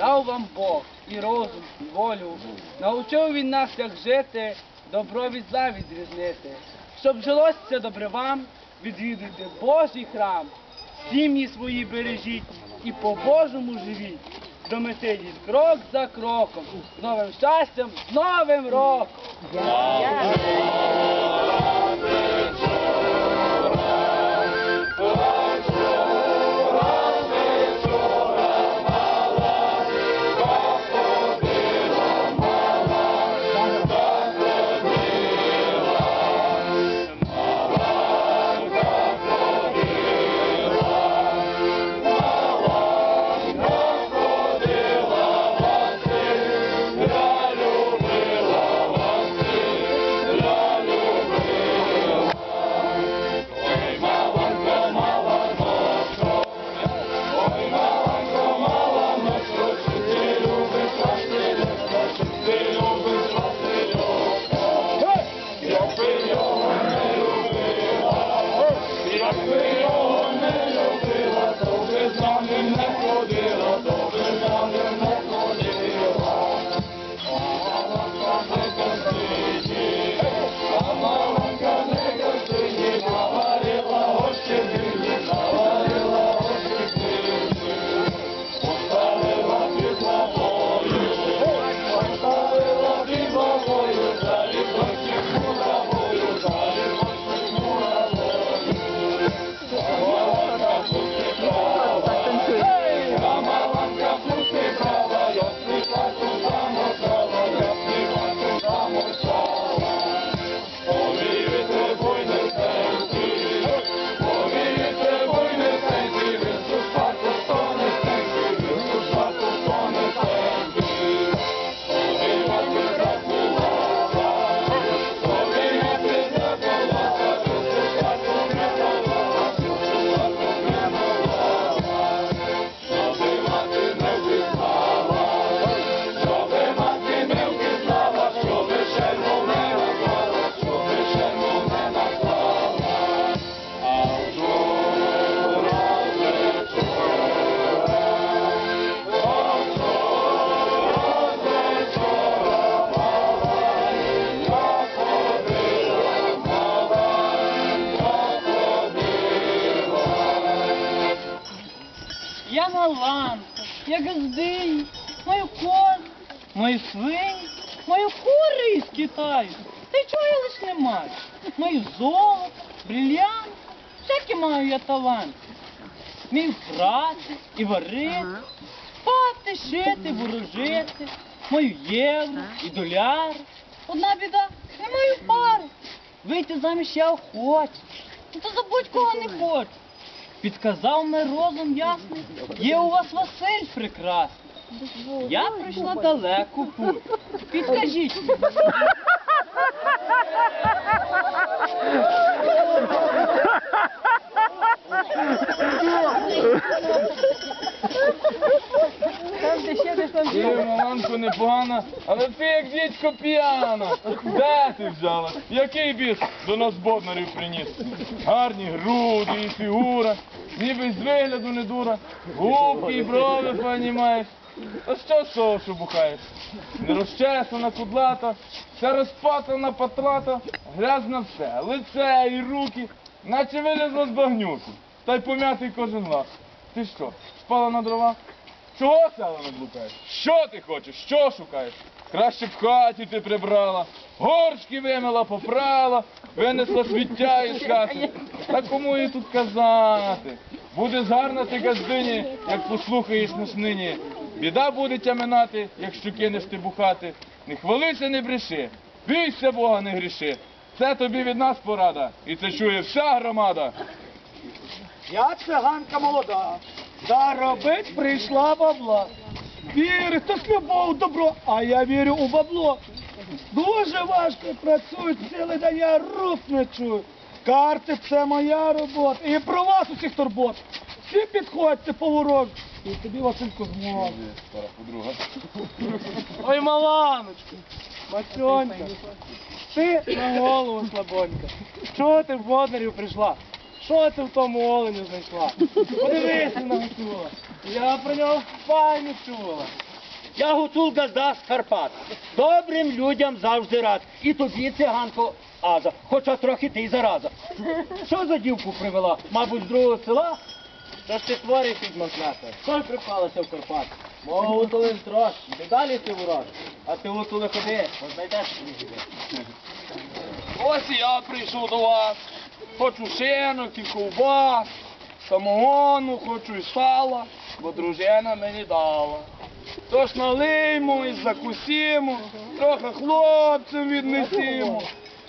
Дав вам Бог і розум, і волю. Научив він нас, як жити, добро від зла відрізнити. Щоб жилося добре вам, відвідуйте Божий храм. Сім'ї свої бережіть і по-божому живіть. До мети крок за кроком, з новим щастям, з новим роком. Я Маланка, я Газдині, мою коз, мою свинь, мою кури із Китаю. Та й чого я лиш не маю? Мою золото, брильянт, всякі маю я талант. Вмію прати і варити, спати, шити, ворожити, мою євро і доляри. Одна біда, не маю пари. Вийти заміж я охочу, ну, то забудь кого не хочу. Підказав мій розум ясний, є у вас Василь прекрасний. Я пройшла далеку путь. Підкажіть. Там де ще десь там Ти, Маланко, непогана, але ти як дідько п'яна. Де ти взяла? Який біс до нас бовнарів приніс? Гарні груди і фігура, ніби з вигляду не дура. Губки і брови пані маєш. А що з того, що бухаєш? Не розчесана кудлата, вся розпатана патлата, грязна все, лице і руки, наче вилізла з багнюки, та й пом'ятий кожен лак. Ти що, спала на дрова? Чого села не блукаєш? Що ти хочеш? Що шукаєш? Краще б хаті ти прибрала, горшки вимила, попрала, винесла сміття із хати. Та кому їй тут казати? Буде згарна ти газдині, як послухаєш нас нині. Біда буде тя минати, якщо кинеш ти бухати. Не хвалися, не бреши, бійся Бога, не гріши. Це тобі від нас порада, і це чує вся громада. Я циганка молода, заробить прийшла бабла. Вірить, хтось любов, добро, а я вірю у бабло. Дуже важко працюють, цілий день я рук не чую. Карти це моя робота. І про вас усіх турбот. Всі підходьте поворот. І тобі Василько подруга. Ой, маланочка, Мацьонька, ти на голову слабонька. Чого ти в Боднарів прийшла? Що ти в тому оленю знайшла? Подивися на Гуцула. Я про нього файно чула. Я гуцулка з Карпат. Добрим людям завжди рад. І тобі, циганко, Аза, хоча трохи ти й зараза. Що за дівку привела? Мабуть, з другого села? Що ж ти твориш, відмовляти? Соль припалася в Карпат. Мого гутулин трош, ти далі ти ворож. А ти гутули ходи, бо знайдеш. Ось і я прийшов до вас. Хочу шинок і ковбас, самогону, хочу і сала, бо дружина мені дала. Тож налиймо і закусімо, трохи хлопцям віднесімо.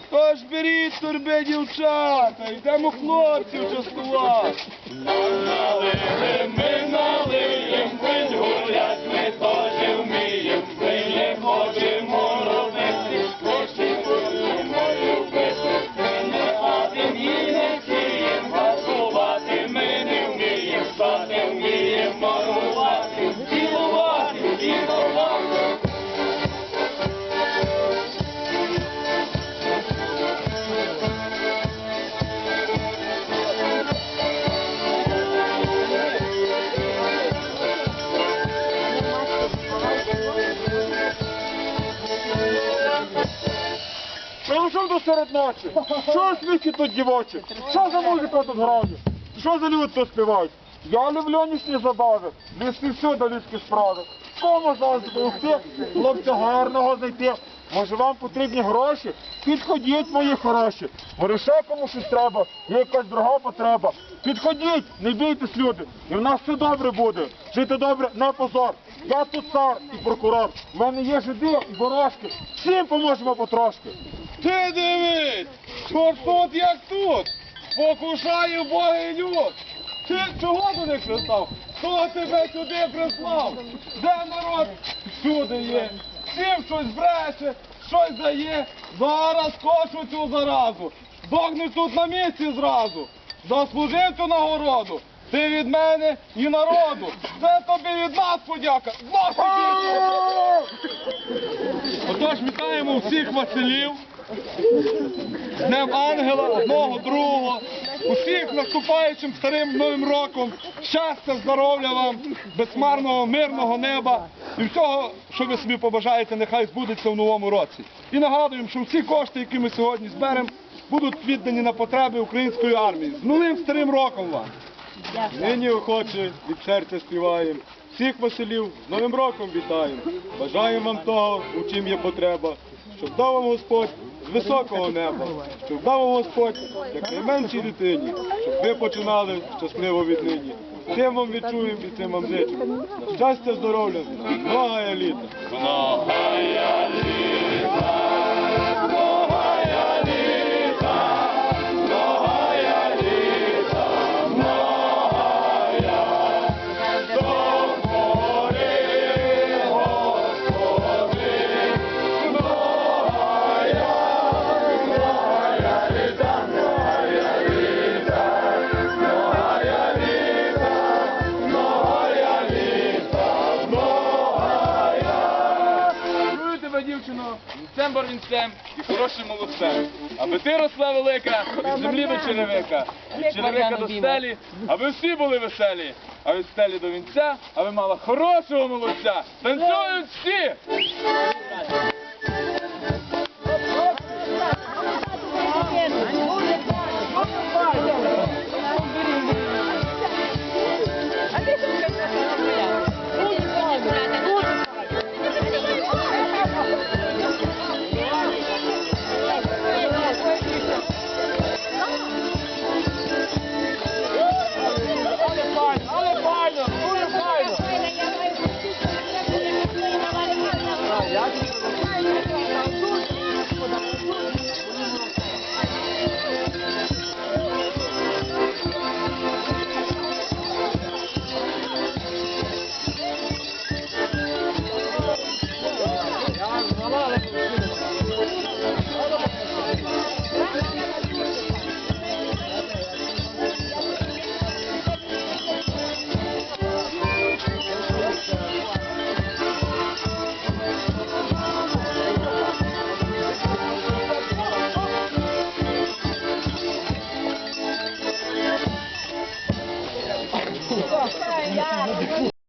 Тож беріть торби, дівчата, йдемо хлопців частувати. Прийшов до серед ночі. Що свічі тут дівочі? Що за музика тут грає? Що за люди тут співають? Я люблю нічні забави, лісі всюди людські справи. Кому зараз допомогти? Хлопця гарного знайти. Може вам потрібні гроші? Підходіть, мої хороші. Може кому щось треба, є якась друга потреба. Підходіть, не бійтесь, люди, і в нас все добре буде. Жити добре не позор. Я тут цар і прокурор. У мене є жиди і ворожки. Всім поможемо потрошки. Ти дивись, що тут як тут, покушає Богий люд. Ти чого до них пристав? Хто тебе сюди прислав? Де народ? Всюди є. Всім щось бреше, щось дає. Зараз кошу цю заразу. Здохнеш тут на місці зразу. Заслужив цю нагороду. Ти від мене і народу. Це тобі від нас подяка. Отож, вітаємо всіх Василів. Днем Ангела, одного, другого. Усіх наступаючим старим новим роком. Щастя, здоров'я вам, безмарного, мирного неба і всього, що ви собі побажаєте, нехай збудеться в новому році. І нагадуємо, що всі кошти, які ми сьогодні зберемо, будуть віддані на потреби української армії. З новим старим роком вам! Нині охоче від серця співаємо. Всіх Василів з Новим роком вітаємо. Бажаємо вам того, у чим є потреба, щоб дав вам Господь високого неба, щоб дав Господь як найменшій дитині, щоб ви починали щасливо віднині. Цим вам відчуємо і цим вам зичимо. На щастя, здоров'я. Многая літа, вінцем і хорошим молодцем. Аби ти росла велика, від землі до черевика, від черевика до стелі, аби всі були веселі, а від стелі до вінця, аби мала хорошого молодця. Танцюють всі!